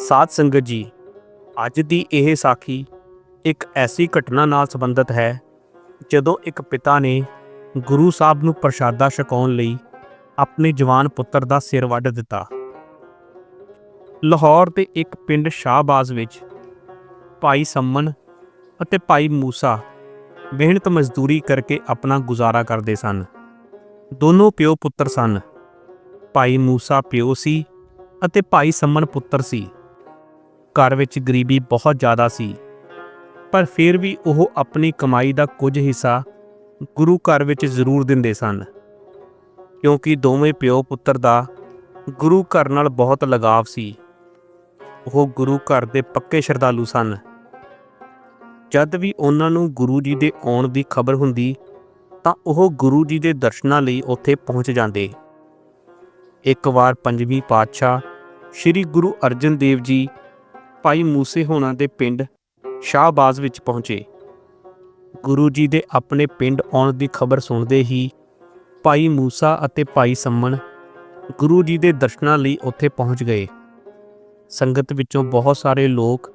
ਸਾਧ ਸੰਗਤ ਜੀ, ਅੱਜ ਦੀ ਇਹ ਸਾਖੀ ਇੱਕ ਐਸੀ ਘਟਨਾ ਨਾਲ ਸੰਬੰਧਿਤ ਹੈ, ਜਦੋਂ ਇੱਕ ਪਿਤਾ ਨੇ ਗੁਰੂ ਸਾਹਿਬ ਨੂੰ ਪ੍ਰਸ਼ਾਦਾ ਛਕਾਉਣ ਲਈ ਆਪਣੇ ਜਵਾਨ ਪੁੱਤਰ ਦਾ ਸਿਰ ਵੱਢ ਦਿੱਤਾ। ਲਾਹੌਰ ਦੇ ਇੱਕ ਪਿੰਡ ਸ਼ਾਹਬਾਜ਼ ਵਿੱਚ ਭਾਈ ਸੰਮਨ ਅਤੇ ਭਾਈ ਮੂਸਾ ਮਿਹਨਤ ਮਜ਼ਦੂਰੀ ਕਰਕੇ ਆਪਣਾ ਗੁਜ਼ਾਰਾ ਕਰਦੇ ਸਨ। ਦੋਨੋਂ ਪਿਓ ਪੁੱਤਰ ਸਨ। ਭਾਈ ਮੂਸਾ ਪਿਓ ਸੀ ਅਤੇ ਭਾਈ ਸੰਮਨ ਪੁੱਤਰ ਸੀ। ਘਰ ਵਿੱਚ ਗਰੀਬੀ ਬਹੁਤ ਜ਼ਿਆਦਾ ਸੀ। ਪਰ ਫਿਰ ਵੀ ਉਹ ਆਪਣੀ ਕਮਾਈ ਦਾ ਕੁਝ ਹਿੱਸਾ ਗੁਰੂ ਘਰ ਵਿੱਚ ਜ਼ਰੂਰ ਦਿੰਦੇ ਸਨ। ਕਿਉਂਕਿ ਦੋਵੇਂ ਪਿਓ ਪੁੱਤਰ ਦਾ ਗੁਰੂ ਘਰ ਨਾਲ ਬਹੁਤ ਲਗਾਵ ਸੀ। ਉਹ ਗੁਰੂ ਘਰ ਦੇ ਪੱਕੇ ਸ਼ਰਧਾਲੂ ਸਨ। ਜਦ ਵੀ ਉਹਨਾਂ ਨੂੰ ਗੁਰੂ ਜੀ ਦੇ ਆਉਣ ਦੀ ਖਬਰ ਹੁੰਦੀ, ਤਾਂ ਉਹ ਗੁਰੂ ਜੀ ਦੇ ਦਰਸ਼ਨਾਂ ਲਈ ਉੱਥੇ ਪਹੁੰਚ ਜਾਂਦੇ। ਇੱਕ ਵਾਰ ਪੰਜਵੀਂ ਪਾਤਸ਼ਾਹ ਸ੍ਰੀ ਗੁਰੂ ਅਰਜਨ ਦੇਵ ਜੀ ਭਾਈ ਮੂਸੇ ਹੋਣਾ ਦੇ ਪਿੰਡ ਸ਼ਾਹਬਾਜ਼ ਵਿੱਚ ਪਹੁੰਚੇ। ਗੁਰੂ ਜੀ ਦੇ ਆਪਣੇ ਪਿੰਡ ਆਉਣ ਦੀ ਖਬਰ ਸੁਣਦੇ ਹੀ ਭਾਈ ਮੂਸਾ ਅਤੇ ਭਾਈ ਸੰਮਣ ਗੁਰੂ ਜੀ ਦੇ ਦਰਸ਼ਨਾਂ ਲਈ ਉੱਥੇ ਪਹੁੰਚ ਗਏ। ਸੰਗਤ ਵਿੱਚੋਂ ਬਹੁਤ ਸਾਰੇ ਲੋਕ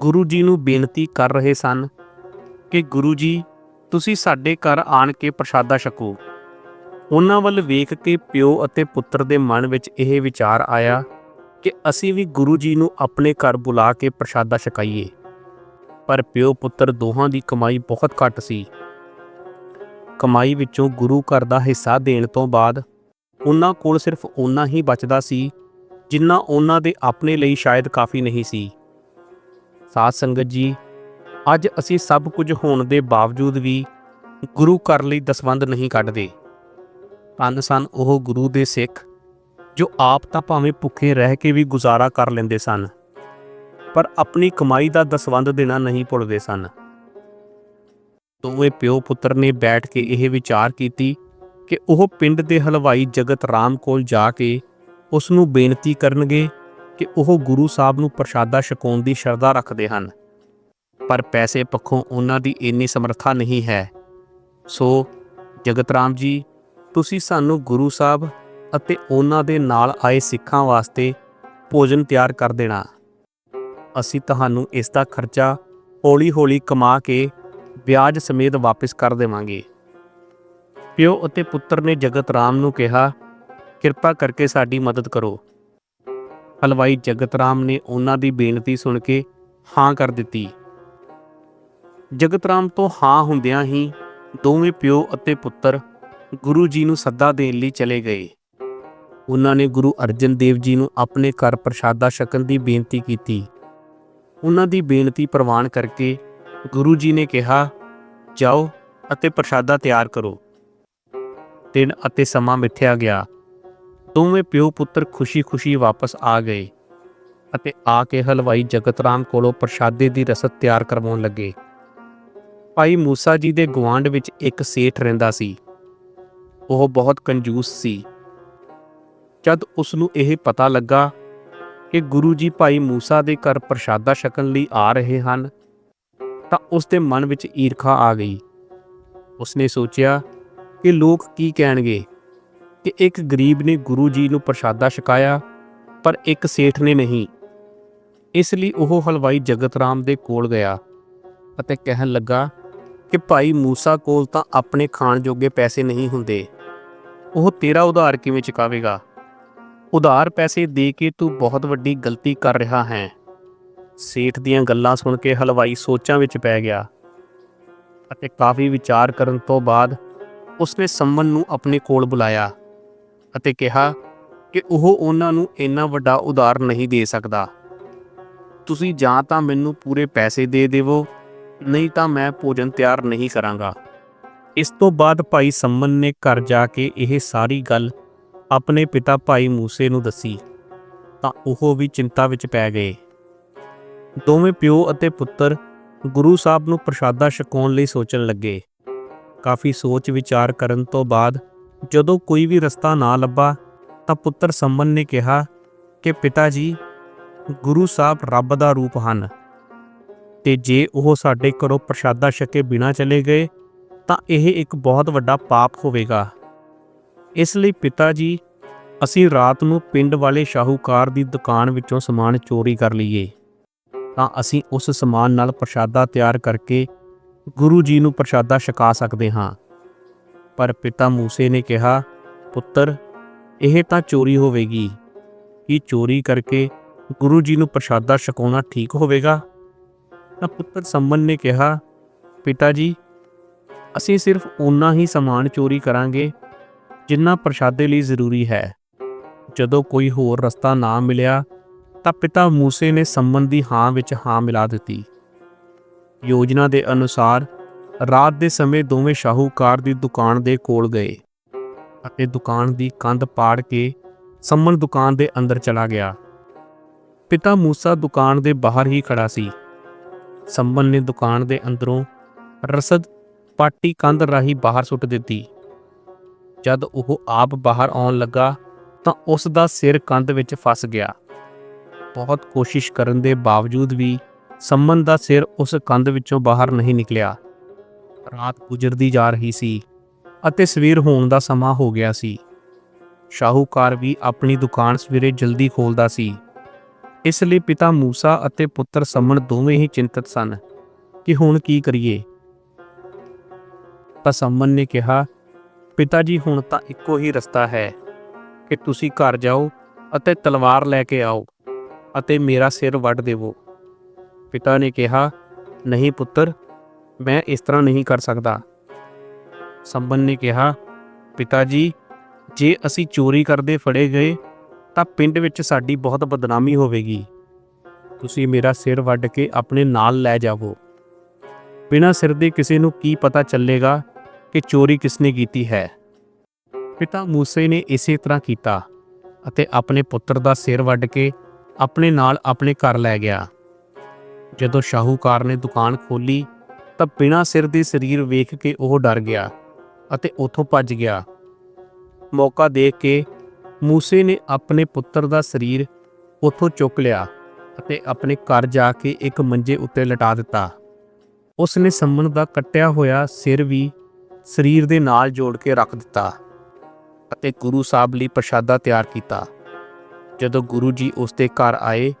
ਗੁਰੂ ਜੀ ਨੂੰ ਬੇਨਤੀ ਕਰ ਰਹੇ ਸਨ ਕਿ ਗੁਰੂ ਜੀ, ਤੁਸੀਂ ਸਾਡੇ ਘਰ ਆਣ ਕੇ ਪ੍ਰਸ਼ਾਦਾ ਛਕੋ। ਉਹਨਾਂ ਵੱਲ ਵੇਖ ਕੇ ਪਿਓ ਅਤੇ ਪੁੱਤਰ ਦੇ ਮਨ ਵਿੱਚ ਇਹ ਵਿਚਾਰ ਆਇਆ ਕਿ ਅਸੀਂ ਵੀ ਗੁਰੂ ਜੀ ਨੂੰ ਆਪਣੇ ਘਰ ਬੁਲਾ ਕੇ ਪ੍ਰਸ਼ਾਦਾ ਛਕਾਈਏ। ਪਰ ਪਿਓ ਪੁੱਤਰ ਦੋਹਾਂ ਦੀ ਕਮਾਈ ਬਹੁਤ ਘੱਟ ਸੀ। ਕਮਾਈ ਵਿੱਚੋਂ ਗੁਰੂ ਘਰ ਦਾ ਹਿੱਸਾ ਦੇਣ ਤੋਂ ਬਾਅਦ ਉਹਨਾਂ ਕੋਲ ਸਿਰਫ ਉਹਨਾਂ ਹੀ ਬਚਦਾ ਸੀ, ਜਿੰਨਾ ਉਹਨਾਂ ਦੇ ਆਪਣੇ ਲਈ ਸ਼ਾਇਦ ਕਾਫੀ ਨਹੀਂ ਸੀ। ਸਾਧ ਸੰਗਤ ਜੀ, ਅੱਜ ਅਸੀਂ ਸਭ ਕੁਝ ਹੋਣ ਦੇ ਬਾਵਜੂਦ ਵੀ ਗੁਰੂ ਘਰ ਲਈ ਦਸਵੰਦ ਨਹੀਂ ਕੱਢਦੇ। ਧੰਨ ਸਨ ਉਹ ਗੁਰੂ ਦੇ ਸਿੱਖ ਜੋ ਆਪ ਤਾਂ ਭਾਵੇਂ ਭੁੱਖੇ ਰਹਿ ਕੇ ਵੀ ਗੁਜ਼ਾਰਾ ਕਰ ਲੈਂਦੇ ਸਨ, ਪਰ ਆਪਣੀ ਕਮਾਈ ਦਾ ਦਸਵੰਦ ਦੇਣਾ ਨਹੀਂ ਭੁੱਲਦੇ ਸਨ। ਦੋਵੇਂ ਪਿਓ ਪੁੱਤਰ ਨੇ ਬੈਠ ਕੇ ਇਹ ਵਿਚਾਰ ਕੀਤੀ ਕਿ ਉਹ ਪਿੰਡ ਦੇ ਹਲਵਾਈ ਜਗਤ ਰਾਮ ਕੋਲ ਜਾ ਕੇ ਉਸ ਨੂੰ ਬੇਨਤੀ ਕਰਨਗੇ ਕਿ ਉਹ ਗੁਰੂ ਸਾਹਿਬ ਨੂੰ ਪ੍ਰਸ਼ਾਦਾ ਛਕਾਉਣ ਦੀ ਸ਼ਰਧਾ ਰੱਖਦੇ ਹਨ। ਪਰ ਪੈਸੇ ਪੱਖੋਂ ਉਹਨਾਂ ਦੀ ਇੰਨੀ ਸਮਰੱਥਾ ਨਹੀਂ ਹੈ। ਸੋ ਜਗਤ ਰਾਮ ਜੀ, ਤੁਸੀਂ ਸਾਨੂੰ ਗੁਰੂ ਸਾਹਿਬ ਅਤੇ ਉਹਨਾਂ ਦੇ ਨਾਲ ਆਏ ਸਿੱਖਾਂ ਵਾਸਤੇ ਭੋਜਨ ਤਿਆਰ ਕਰ ਦੇਣਾ। ਅਸੀਂ ਤੁਹਾਨੂੰ ਇਸ ਦਾ ਖਰਚਾ ਹੌਲੀ-ਹੌਲੀ ਕਮਾ ਕੇ ਵਿਆਜ ਸਮੇਤ ਵਾਪਸ ਕਰ ਦੇਵਾਂਗੇ। ਪਿਓ ਅਤੇ ਪੁੱਤਰ ਨੇ ਜਗਤ ਰਾਮ ਨੂੰ ਕਿਹਾ, ਕਿਰਪਾ ਕਰਕੇ ਸਾਡੀ ਮਦਦ ਕਰੋ। ਹਲਵਾਈ ਜਗਤ ਰਾਮ ਨੇ ਉਹਨਾਂ ਦੀ ਬੇਨਤੀ ਸੁਣ ਕੇ ਹਾਂ ਕਰ ਦਿੱਤੀ। ਜਗਤ ਰਾਮ ਤੋਂ ਹਾਂ ਹੁੰਦਿਆਂ ਹੀ ਦੋਵੇਂ ਪਿਓ ਅਤੇ ਪੁੱਤਰ ਗੁਰੂ ਜੀ ਨੂੰ ਸੱਦਾ ਦੇਣ ਲਈ ਚਲੇ ਗਏ। ਉਹਨਾਂ ਨੇ ਗੁਰੂ ਅਰਜਨ ਦੇਵ ਜੀ ਨੂੰ ਆਪਣੇ ਘਰ ਪ੍ਰਸ਼ਾਦਾ ਛਕਣ ਦੀ ਬੇਨਤੀ ਕੀਤੀ। ਉਹਨਾਂ ਦੀ ਬੇਨਤੀ ਪ੍ਰਵਾਨ ਕਰਕੇ ਗੁਰੂ ਜੀ ਨੇ ਕਿਹਾ, ਜਾਓ ਅਤੇ ਪ੍ਰਸ਼ਾਦਾ ਤਿਆਰ ਕਰੋ। ਦਿਨ ਅਤੇ ਸਮਾਂ ਮਿੱਥਿਆ ਗਿਆ। ਦੋਵੇਂ ਪਿਓ ਪੁੱਤਰ ਖੁਸ਼ੀ-ਖੁਸ਼ੀ ਵਾਪਸ ਆ ਗਏ ਅਤੇ ਆ ਕੇ ਹਲਵਾਈ ਜਗਤ ਰਾਮ ਕੋਲੋਂ ਪ੍ਰਸ਼ਾਦੇ ਦੀ ਰਸਦ ਤਿਆਰ ਕਰਵਾਉਣ ਲੱਗੇ। ਭਾਈ ਮੂਸਾ ਜੀ ਦੇ ਗਵਾਂਡ ਵਿੱਚ ਇੱਕ ਸੇਠ ਰਹਿੰਦਾ ਸੀ। ਉਹ ਬਹੁਤ ਕੰਜੂਸ ਸੀ। ਜਦ ਉਸ ਨੂੰ ਇਹ ਪਤਾ ਲੱਗਾ ਕਿ ਗੁਰੂ ਜੀ ਭਾਈ ਮੂਸਾ ਦੇ ਘਰ ਪ੍ਰਸ਼ਾਦਾ ਛਕਣ ਲਈ ਆ ਰਹੇ ਹਨ, ਤਾਂ ਉਸ ਦੇ ਮਨ ਵਿੱਚ ਈਰਖਾ ਆ ਗਈ। ਉਸਨੇ ਸੋਚਿਆ ਕਿ ਲੋਕ ਕੀ ਕਹਿਣਗੇ ਕਿ ਇੱਕ ਗਰੀਬ ਨੇ ਗੁਰੂ ਜੀ ਨੂੰ ਪ੍ਰਸ਼ਾਦਾ ਛਕਾਇਆ, ਪਰ ਇੱਕ ਸੇਠ ਨੇ ਨਹੀਂ। ਇਸ ਲਈ ਉਹ ਹਲਵਾਈ ਜਗਤ ਰਾਮ ਦੇ ਕੋਲ ਗਿਆ ਅਤੇ ਕਹਿਣ ਲੱਗਾ ਕਿ ਭਾਈ ਮੂਸਾ ਕੋਲ ਤਾਂ ਆਪਣੇ ਖਾਣ ਜੋਗੇ ਪੈਸੇ ਨਹੀਂ ਹੁੰਦੇ। ਉਹ ਤੇਰਾ ਉਧਾਰ ਕਿਵੇਂ ਚੁਕਾਵੇਗਾ ਉਧਾਰ ਪੈਸੇ ਦੇ ਕੇ ਤੂੰ ਬਹੁਤ ਵੱਡੀ ਗਲਤੀ ਕਰ ਰਿਹਾ ਹੈ। ਸੇਠ ਦੀਆਂ ਗੱਲਾਂ ਸੁਣ ਕੇ ਹਲਵਾਈ ਸੋਚਾਂ ਵਿੱਚ ਪੈ ਗਿਆ ਅਤੇ ਕਾਫੀ ਵਿਚਾਰ ਕਰਨ ਤੋਂ ਬਾਅਦ ਉਸਨੇ ਸੰਮਨ ਨੂੰ ਆਪਣੇ ਕੋਲ ਬੁਲਾਇਆ ਅਤੇ ਕਿਹਾ ਕਿ ਉਹ ਉਹਨਾਂ ਨੂੰ ਇੰਨਾ ਵੱਡਾ ਉਧਾਰ ਨਹੀਂ ਦੇ ਸਕਦਾ। ਤੁਸੀਂ ਜਾਂ ਤਾਂ ਮੈਨੂੰ ਪੂਰੇ ਪੈਸੇ ਦੇ ਦੇਵੋ, ਨਹੀਂ ਤਾਂ ਮੈਂ ਭੋਜਨ ਤਿਆਰ ਨਹੀਂ ਕਰਾਂਗਾ। ਇਸ ਤੋਂ ਬਾਅਦ ਭਾਈ ਸੰਮਨ ਨੇ ਘਰ ਜਾ ਕੇ ਇਹ ਸਾਰੀ ਗੱਲ ਆਪਣੇ ਪਿਤਾ ਭਾਈ ਮੂਸੇ ਨੂੰ ਦੱਸੀ, ਤਾਂ ਉਹ ਵੀ ਚਿੰਤਾ ਵਿੱਚ ਪੈ ਗਏ। ਦੋਵੇਂ ਪਿਓ ਅਤੇ ਪੁੱਤਰ ਗੁਰੂ ਸਾਹਿਬ ਨੂੰ ਪ੍ਰਸ਼ਾਦਾ ਛਕਾਉਣ ਲਈ ਸੋਚਣ ਲੱਗੇ। ਕਾਫੀ ਸੋਚ ਵਿਚਾਰ ਕਰਨ ਤੋਂ ਬਾਅਦ ਜਦੋਂ ਕੋਈ ਵੀ ਰਸਤਾ ਨਾ ਲੱਭਾ, ਤਾਂ ਪੁੱਤਰ ਸੰਮਨ ਨੇ ਕਿਹਾ ਕਿ ਪਿਤਾ ਜੀ ਗੁਰੂ ਸਾਹਿਬ ਰੱਬ ਦਾ ਰੂਪ ਹਨ। ਤੇ ਜੇ ਉਹ ਸਾਡੇ ਘਰੋਂ ਪ੍ਰਸ਼ਾਦਾ ਛਕੇ ਬਿਨਾ ਚਲੇ ਗਏ, ਤਾਂ ਇਹ ਇੱਕ ਬਹੁਤ ਵੱਡਾ ਪਾਪ ਹੋਵੇਗਾ। ਇਸ ਲਈ ਪਿਤਾ ਜੀ, ਅਸੀਂ ਰਾਤ ਨੂੰ ਪਿੰਡ ਵਾਲੇ ਸ਼ਾਹੂਕਾਰ ਦੀ ਦੁਕਾਨ ਵਿੱਚੋਂ ਸਮਾਨ ਚੋਰੀ ਕਰ ਲਈਏ। ਤਾਂ ਅਸੀਂ ਉਸ ਸਮਾਨ ਨਾਲ ਪ੍ਰਸ਼ਾਦਾ ਤਿਆਰ ਕਰਕੇ ਗੁਰੂ ਜੀ ਨੂੰ ਪ੍ਰਸ਼ਾਦਾ ਛਕਾ ਸਕਦੇ ਹਾਂ। ਪਰ ਪਿਤਾ ਮੂਸੇ ਨੇ ਕਿਹਾ, ਪੁੱਤਰ, ਇਹ ਤਾਂ ਚੋਰੀ ਹੋਵੇਗੀ। ਕੀ ਚੋਰੀ ਕਰਕੇ ਗੁਰੂ ਜੀ ਨੂੰ ਪ੍ਰਸ਼ਾਦਾ ਛਕਾਉਣਾ ਠੀਕ ਹੋਵੇਗਾ? ਤਾਂ ਪੁੱਤਰ ਸੰਮਨ ਨੇ ਕਿਹਾ, ਪਿਤਾ ਜੀ, ਅਸੀਂ ਸਿਰਫ ਓਨਾ ਹੀ ਸਮਾਨ ਚੋਰੀ ਕਰਾਂਗੇ ਜਿੰਨਾ ਪ੍ਰਸ਼ਾਦੇ ਲਈ ਜ਼ਰੂਰੀ ਹੈ। ਜਦੋਂ ਕੋਈ ਹੋਰ ਰਸਤਾ ਨਾ ਮਿਲਿਆ, ਤਾਂ ਪਿਤਾ ਮੂਸੇ ਨੇ ਸੰਮਨ ਦੀ ਹਾਂ ਵਿੱਚ ਹਾਂ ਮਿਲਾ ਦਿੱਤੀ। ਯੋਜਨਾ ਦੇ ਅਨੁਸਾਰ, ਰਾਤ ਦੇ ਸਮੇਂ ਦੋਵੇਂ ਸ਼ਾਹੂਕਾਰ ਦੀ ਦੁਕਾਨ ਦੇ ਕੋਲ ਗਏ ਅਤੇ ਦੁਕਾਨ ਦੀ ਕੰਧ ਪਾੜ ਕੇ ਸੰਮਨ ਦੁਕਾਨ ਦੇ ਅੰਦਰ ਚਲਾ ਗਿਆ। ਪਿਤਾ ਮੂਸਾ ਦੁਕਾਨ ਦੇ ਬਾਹਰ ਹੀ ਖੜਾ ਸੀ। ਸੰਮਨ ਨੇ ਦੁਕਾਨ ਦੇ ਅੰਦਰੋਂ ਰਸਦ ਪਾਟੀ ਕੰਧ ਰਾਹੀਂ ਬਾਹਰ ਸੁੱਟ ਦਿੱਤੀ। ਜਦ ਉਹ ਆਪ ਬਾਹਰ ਆਉਣ ਲੱਗਾ ਤਾਂ ਉਸ ਦਾ ਸਿਰ ਕੰਧ ਵਿੱਚ ਫਸ ਗਿਆ। ਬਹੁਤ ਕੋਸ਼ਿਸ਼ ਕਰਨ ਦੇ ਬਾਵਜੂਦ ਵੀ ਸੰਮਨ ਦਾ ਸਿਰ ਉਸ ਕੰਧ ਵਿੱਚੋਂ ਬਾਹਰ ਨਹੀਂ ਨਿਕਲਿਆ। ਰਾਤ ਗੁਜ਼ਰਦੀ ਜਾ ਰਹੀ ਸੀ ਅਤੇ ਸਵੇਰ ਹੋਣ ਦਾ ਸਮਾਂ ਹੋ ਗਿਆ ਸੀ। ਸ਼ਾਹੂਕਾਰ ਵੀ ਆਪਣੀ ਦੁਕਾਨ ਸਵੇਰੇ ਜਲਦੀ ਖੋਲਦਾ ਸੀ। ਇਸ ਲਈ ਪਿਤਾ ਮੂਸਾ ਅਤੇ ਪੁੱਤਰ ਸੰਮਨ ਦੋਵੇਂ ਹੀ ਚਿੰਤਤ ਸਨ ਕਿ ਹੁਣ ਕੀ ਕਰੀਏ। ਤਾਂ ਸੰਮਨ ਨੇ ਕਿਹਾ ਪਿਤਾ ਜੀ, ਹੁਣ ਤਾਂ ਇੱਕੋ ਹੀ ਰਸਤਾ ਹੈ ਕਿ ਤੁਸੀਂ ਘਰ ਜਾਓ ਅਤੇ ਤਲਵਾਰ ਲੈ ਕੇ ਆਓ ਅਤੇ ਮੇਰਾ ਸਿਰ ਵੱਢ ਦੇਵੋ। ਪਿਤਾ ਨੇ ਕਿਹਾ, ਨਹੀਂ ਪੁੱਤਰ, ਮੈਂ ਇਸ ਤਰ੍ਹਾਂ ਨਹੀਂ ਕਰ ਸਕਦਾ। ਸੰਬਨ ਨੇ ਕਿਹਾ, ਪਿਤਾ ਜੀ, ਜੇ ਅਸੀਂ ਚੋਰੀ ਕਰਦੇ ਫੜੇ ਗਏ, ਤਾਂ ਪਿੰਡ ਵਿੱਚ ਸਾਡੀ ਬਹੁਤ ਬਦਨਾਮੀ ਹੋਵੇਗੀ। ਤੁਸੀਂ ਮੇਰਾ ਸਿਰ ਵੱਢ ਕੇ ਆਪਣੇ ਨਾਲ ਲੈ ਜਾਵੋ। ਬਿਨਾਂ ਸਿਰ ਦੇ ਕਿਸੇ ਨੂੰ ਕੀ ਪਤਾ ਚੱਲੇਗਾ ਕਿ ਚੋਰੀ ਕਿਸਨੇ ਕੀਤੀ ਹੈ। ਪਿਤਾ ਮੂਸੇ ਨੇ ਇਸੇ ਤਰ੍ਹਾਂ ਕੀਤਾ ਅਤੇ ਆਪਣੇ ਪੁੱਤਰ ਦਾ ਸਿਰ ਵੱਢ ਕੇ ਆਪਣੇ ਨਾਲ ਆਪਣੇ ਘਰ ਲੈ ਗਿਆ। ਜਦੋਂ ਸ਼ਾਹੂਕਾਰ ਨੇ ਦੁਕਾਨ ਖੋਲੀ ਤਾਂ ਬਿਨਾਂ ਸਿਰ ਦੇ ਸਰੀਰ ਵੇਖ ਕੇ ਉਹ ਡਰ ਗਿਆ ਅਤੇ ਉੱਥੋਂ ਭੱਜ ਗਿਆ। ਮੌਕਾ ਦੇਖ ਕੇ ਮੂਸੇ ਨੇ ਆਪਣੇ ਪੁੱਤਰ ਦਾ ਸਰੀਰ ਉੱਥੋਂ ਚੁੱਕ ਲਿਆ ਅਤੇ ਆਪਣੇ ਘਰ ਜਾ ਕੇ ਇੱਕ ਮੰਜੇ ਉੱਤੇ ਲਟਾ ਦਿੱਤਾ। ਉਸ ਨੇ ਸੰਮਨ ਦਾ ਕੱਟਿਆ ਹੋਇਆ ਸਿਰ ਵੀ ਸਰੀਰ ਦੇ ਨਾਲ ਜੋੜ ਕੇ ਰੱਖ ਦਿੱਤਾ ਅਤੇ ਗੁਰੂ ਸਾਹਿਬ ਲਈ ਪ੍ਰਸ਼ਾਦਾ ਤਿਆਰ ਕੀਤਾ। ਜਦੋਂ ਗੁਰੂ ਜੀ ਉਸ ਦੇ ਘਰ ਆਏ,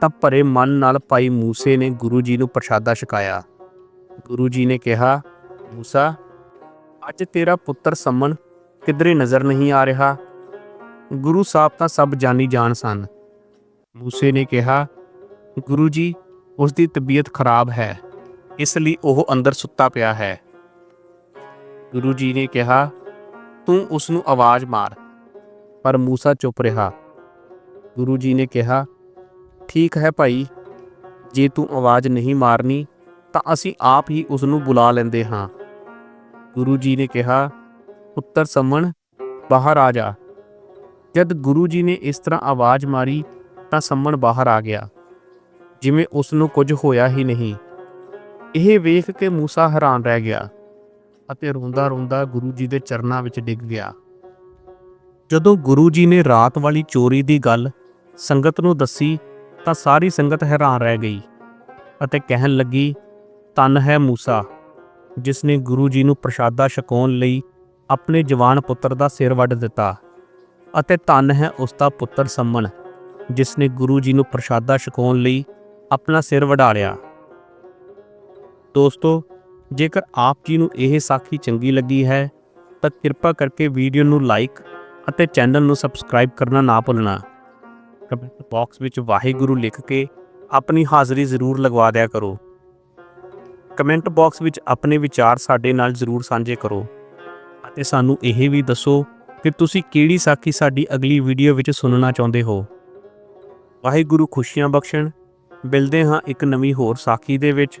ਤਾਂ ਭਰੇ ਮਨ ਨਾਲ ਭਾਈ ਮੂਸੇ ਨੇ ਗੁਰੂ ਜੀ ਨੂੰ ਪ੍ਰਸ਼ਾਦਾ ਛਕਾਇਆ। ਗੁਰੂ ਜੀ ਨੇ ਕਿਹਾ, ਮੂਸਾ, ਅੱਜ ਤੇਰਾ ਪੁੱਤਰ ਸੰਮਨ ਕਿਧਰੇ ਨਜ਼ਰ ਨਹੀਂ ਆ ਰਿਹਾ? ਗੁਰੂ ਸਾਹਿਬ ਤਾਂ ਸਭ ਜਾਣੀ ਜਾਣ ਸਨ। ਮੂਸੇ ਨੇ ਕਿਹਾ, ਗੁਰੂ ਜੀ, ਉਸ ਦੀ ਤਬੀਅਤ ਖਰਾਬ ਹੈ, ਇਸ ਲਈ ਉਹ ਅੰਦਰ ਸੁੱਤਾ ਪਿਆ ਹੈ। ਗੁਰੂ ਜੀ ਨੇ ਕਿਹਾ, ਤੂੰ ਉਸ ਨੂੰ ਆਵਾਜ਼ ਮਾਰ। ਪਰ ਮੂਸਾ ਚੁੱਪ ਰਿਹਾ। ਗੁਰੂ ਜੀ ਨੇ ਕਿਹਾ, ਠੀਕ ਹੈ ਭਾਈ, ਜੇ ਤੂੰ ਆਵਾਜ਼ ਨਹੀਂ ਮਾਰਨੀ, ਤਾਂ ਅਸੀਂ ਆਪ ਹੀ ਉਸ ਨੂੰ ਬੁਲਾ ਲੈਂਦੇ ਹਾਂ। ਗੁਰੂ ਜੀ ਨੇ ਕਿਹਾ, ਪੁੱਤਰ ਸਮਣ, ਬਾਹਰ ਆ ਜਾ। ਜਦ ਗੁਰੂ ਜੀ ਨੇ ਇਸ ਤਰ੍ਹਾਂ ਆਵਾਜ਼ ਮਾਰੀ, ਤਾਂ ਸੰਮਣ ਬਾਹਰ ਆ ਗਿਆ, ਜਿਵੇਂ ਉਸ ਨੂੰ ਕੁਝ ਹੋਇਆ ਹੀ ਨਹੀਂ। ਇਹ ਵੇਖ ਕੇ ਮੂਸਾ ਹੈਰਾਨ ਰਹਿ ਗਿਆ। ਅਤੇ ਰੋਂਦਾ ਰੋਂਦਾ ਗੁਰੂ ਜੀ ਦੇ ਚਰਨਾਂ ਵਿੱਚ ਡਿੱਗ ਗਿਆ। ਜਦੋਂ ਗੁਰੂ ਜੀ ਨੇ ਰਾਤ ਵਾਲੀ ਚੋਰੀ ਦੀ ਗੱਲ ਸੰਗਤ ਨੂੰ ਦੱਸੀ ਤਾਂ ਸਾਰੀ ਸੰਗਤ ਹੈਰਾਨ ਰਹਿ ਗਈ ਅਤੇ ਕਹਿਣ ਲੱਗੀ ਤਨ ਹੈ ਮੂਸਾ, ਜਿਸ ਨੇ ਗੁਰੂ ਜੀ ਨੂੰ ਪ੍ਰਸ਼ਾਦਾ ਛਕਾਉਣ ਲਈ ਆਪਣੇ ਜਵਾਨ ਪੁੱਤਰ ਦਾ ਸਿਰ ਵੱਢ ਦਿੱਤਾ ਅਤੇ ਤਨ ਹੈ ਉਸ ਦਾ ਪੁੱਤਰ ਸੰਮਨ ਜਿਸ ਨੇ ਗੁਰੂ ਜੀ ਨੂੰ ਪ੍ਰਸ਼ਾਦਾ ਛਕਾਉਣ ਲਈ ਆਪਣਾ ਸਿਰ ਵਢਾ ਲਿਆ। ਦੋਸਤੋ ਜੇਕਰ ਆਪ ਜੀ ਨੂੰ ਇਹ ਸਾਖੀ ਚੰਗੀ ਲੱਗੀ ਹੈ, ਤਾਂ ਕਿਰਪਾ ਕਰਕੇ ਵੀਡੀਓ ਨੂੰ ਲਾਈਕ ਅਤੇ ਚੈਨਲ ਨੂੰ ਸਬਸਕ੍ਰਾਈਬ ਕਰਨਾ ਨਾ ਭੁੱਲਣਾ। ਕਮੈਂਟ ਬਾਕਸ ਵਿੱਚ ਵਾਹਿਗੁਰੂ ਲਿਖ ਕੇ ਆਪਣੀ ਹਾਜ਼ਰੀ ਜ਼ਰੂਰ ਲਗਵਾ ਦਿਆ ਕਰੋ। ਕਮੈਂਟ ਬਾਕਸ ਵਿੱਚ ਆਪਣੇ ਵਿਚਾਰ ਸਾਡੇ ਨਾਲ ਜ਼ਰੂਰ ਸਾਂਝੇ ਕਰੋ ਅਤੇ ਸਾਨੂੰ ਇਹ ਵੀ ਦੱਸੋ ਕਿ ਤੁਸੀਂ ਕਿਹੜੀ ਸਾਖੀ ਸਾਡੀ ਅਗਲੀ ਵੀਡੀਓ ਵਿੱਚ ਸੁਣਨਾ ਚਾਹੁੰਦੇ ਹੋ। ਵਾਹਿਗੁਰੂ ਖੁਸ਼ੀਆਂ ਬਖਸ਼ਣ। ਮਿਲਦੇ ਹਾਂ ਇੱਕ ਨਵੀਂ ਹੋਰ ਸਾਖੀ ਦੇ ਵਿੱਚ।